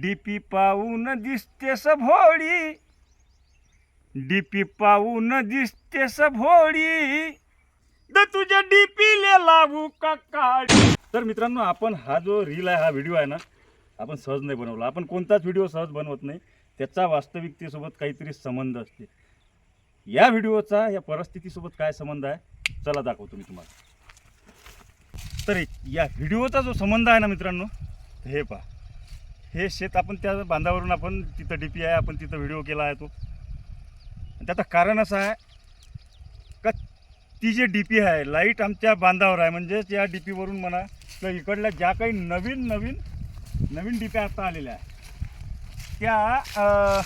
DP पाहून दिसते सभोळी. DP पाहून दिसते सभोळी. द तुझ्या डीपीले लावू का काळी? तर मित्रांनो आपण हा जो रील आहे हा व्हिडिओ आहे ना आपण सहज नाही बनवला. आपण कोणताच व्हिडिओ सहज बनवत नाही. त्याचा वास्तविकतेसोबत काहीतरी संबंध असते. या व्हिडिओचा या परिस्थितीसोबत काय संबंध आहे? चला दाखवतो मी तुम्हाला. तर या व्हिडिओचा जो संबंध आहे ना मित्रांनो हे पहा. हे शेत आपण त्या बांधावरून आपण तिथं डी पी आहे आपण तिथं व्हिडिओ केला आहे तो. आणि त्याचं कारण असं आहे का ती जी डी पी आहे लाइट आमच्या बांधावर आहे. म्हणजेच या डी पीवरून म्हणा तर इकडल्या ज्या काही नवीन नवीन नवीन डी पी आता आलेल्या आहे त्या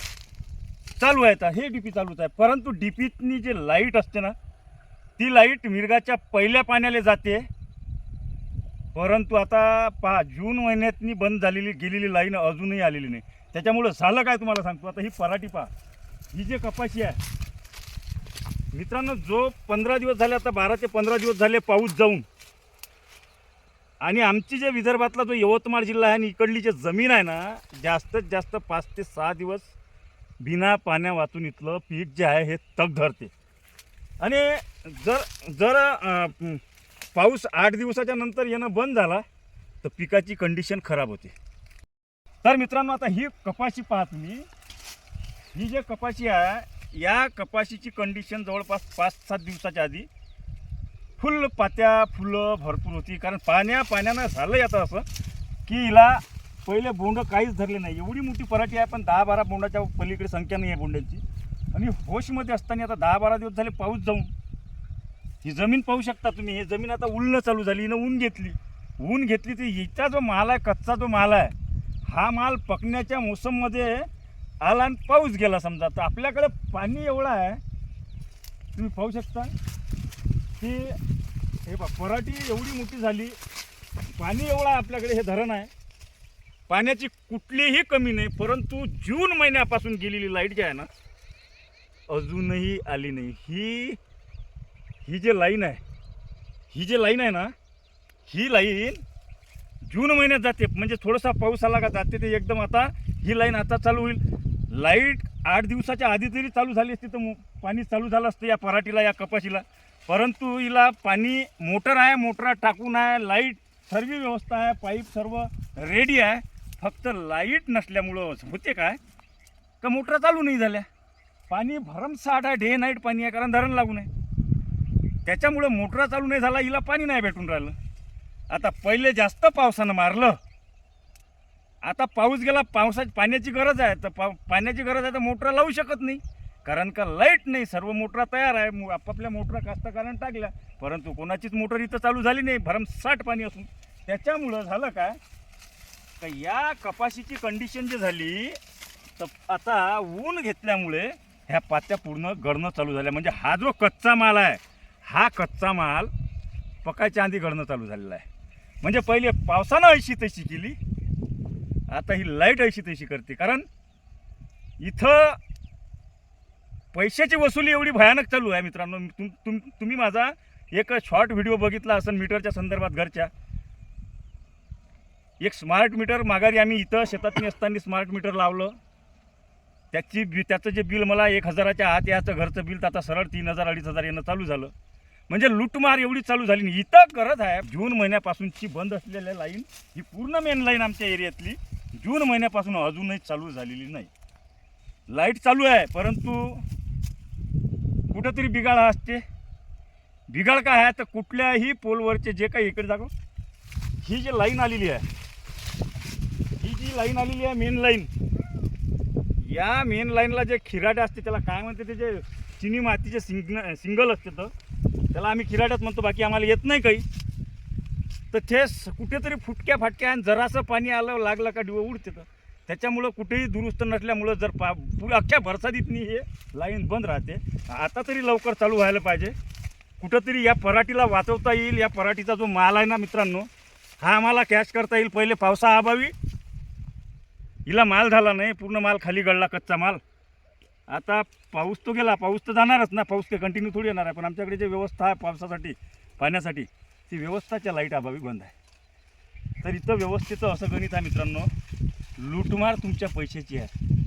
चालू आहेत. हे डी पी चालूच आहे. परंतु डी पीतनी जे लाइट असते ना ती लाइट मिरगाच्या पहिल्या पाण्याला जाते. परंतु आता पहा जून महिन्यातनी बंद झालेली गेलेली लाईन अजूनही आलेली नाही. त्याच्यामुळं झालं काय तुम्हाला सांगतो? आता ही पराठी पहा. ही जे कपाशी आहे मित्रांनो जो पंधरा दिवस झाले आता बारा ते पंधरा दिवस झाले पाऊस जाऊन. आणि आमची जे विदर्भातला जो यवतमाळ जिल्हा आहे आणि इकडली जे जमीन आहे ना जास्तीत जास्त पाच ते सहा दिवस बिना पाण्या वाचून इथलं पीक जे आहे हे तग धरते. आणि जर जर पाऊस आठ दिवसाच्या नंतर येणं बंद झाला तर पिकाची कंडिशन खराब होते. तर मित्रांनो आता ही कपाशी पाहत तुम्ही ही जे कपाशी आहे या कपाशीची कंडिशन जवळपास पाच सात दिवसाच्या आधी फुल पात्या फुलं भरपूर होती. कारण पाण्या पाण्यानं झालं आता असं की हिला पहिले बोंड काहीच धरले नाही. एवढी मोठी पराठी आहे पण दहा बारा बोंडाच्या पलीकडे संख्या नाही आहे बोंडांची आणि होशमध्ये असताना आता दहा बारा दिवस झाले पाऊस जाऊन. ही जमीन पाहू शकता तुम्ही. हे जमीन आता उलणं चालू झाली हिनं ऊन घेतली. ऊन घेतली तर हिचा जो माल आहे कच्चा जो माल आहे हा माल पकण्याच्या मोसममध्ये आला आणि पाऊस गेला समजा. तर आपल्याकडे पाणी एवढं आहे तुम्ही पाहू शकता की हे बा पराठी एवढी मोठी झाली. पाणी एवढं आहे आपल्याकडे हे धरण आहे. पाण्याची कुठलीही कमी नाही परंतु जून महिन्यापासून गेलेली लाइट जी आहे ना अजूनही आली नाही. ही ही जे लाईन आहे ही जे लाईन आहे ना ही लाईन जून महिन्यात जाते. म्हणजे थोडासा पाऊस आला का जाते ते एकदम आता ही लाईन आता चालू होईल. लाइट आठ दिवसाच्या आधी तरी चालू झाली असती तर मो- पाणी चालू झालं असतं या पराठीला या कपाशीला. परंतु हिला पाणी मोटर आहे मोटरा टाकून आहे लाइट सर्व व्यवस्था आहे पाईप सर्व रेडी आहे. फक्त लाइट नसल्यामुळं होते काय? का मोटर चालू नाही झाल्या. पाणी भरमसाठ आहे डे नाईट पाणी आहे कारण धरण लागू नये. त्याच्यामुळं मोटर चालू नाही झाला हिला पाणी नाही भेटून राहिलं. आता पहिले जास्त पावसानं मारलं. आता पाऊस गेला पावसा पाण्याची गरज आहे. तर पा पाण्याची गरज आहे तर मोटर लावू शकत नाही. कारण का लाइट नाही सर्व मोटरा तयार आहे. मो- आपापल्या मोटरा कास्तकारानं टाकल्या. परंतु कोणाचीच मोटर इथं चालू झाली नाही भरमसाठ पाणी असून. त्याच्यामुळं झालं काय? तर या कपाशीची कंडिशन जी झाली तर आता ऊन घेतल्यामुळे ह्या पात्या पूर्ण गळणं चालू झाल्या. म्हणजे हा जो कच्चा माल आहे हा कच्चा माल पकायच्या आधी घडणं चालू झालेला आहे. म्हणजे पहिले पावसानं ऐशी तशी केली आता ही लाइट ऐशी तशी करते. कारण इथं पैशाची वसुली एवढी भयानक चालू आहे मित्रांनो. तुम तुम तुम्ही माझा एक शॉर्ट व्हिडिओ बघितला असेल मीटरच्या संदर्भात घरच्या. एक स्मार्ट मीटर माघारी आम्ही इथं शेतात असताना स्मार्ट मीटर लावलं. त्याची बी त्याचं जे बिल मला एक हजाराच्या आत याचं घरचं बिल तर आता सरळ तीन हजार अडीच हजार येणं चालू झालं. म्हणजे लूटमार एवढी चालू झाली नाही. इथं करत आहे जून महिन्यापासूनची बंद असलेल्या लाईन ही पूर्ण मेन लाईन आमच्या एरियातली जून महिन्यापासून अजूनही चालू झालेली नाही. लाइट चालू आहे परंतु कुठंतरी बिघाड हा असते. बिघाड काय आहे तर कुठल्याही पोलवरचे जे काही इकडे दाखव. ही जी लाईन आलेली आहे ही जी लाईन आलेली आहे मेन लाईन या मेन लाईनला जे खिराटे असते त्याला काय म्हणते ते जे चिनी मातीचे सिंग सिंगल असते तर त्याला आम्ही खिराट्यात म्हणतो बाकी आम्हाला येत नाही काही. तर ते कुठेतरी फुटक्या फाटक्या आणि जरासं पाणी आलं लागलं का डिवं उडते तर. त्याच्यामुळं कुठेही दुरुस्त नसल्यामुळं जर पा पुढे अख्ख्या भरसादीतनी हे लाईन बंद राहते. आता तरी लवकर चालू व्हायला पाहिजे. कुठंतरी या पराठीला वाचवता येईल या पराठीचा जो माल आहे ना मित्रांनो हा आम्हाला कॅश करता येईल. पहिले पावसा अभावी. हिला माल झाला नाही पूर्ण माल खाली गळला कच्चा माल. आता पाऊस तो गेला पाऊस तर जाणारच ना. पाऊस काही कंटिन्यू थोडी येणार आहे पण आमच्याकडे जे व्यवस्था आहे पावसासाठी पाण्यासाठी ती व्यवस्थाच्या लाइट अभावी बंद आहे. तर इथं व्यवस्थेचं असं गणित आहे मित्रांनो लूटमार तुमच्या पैशाची आहे.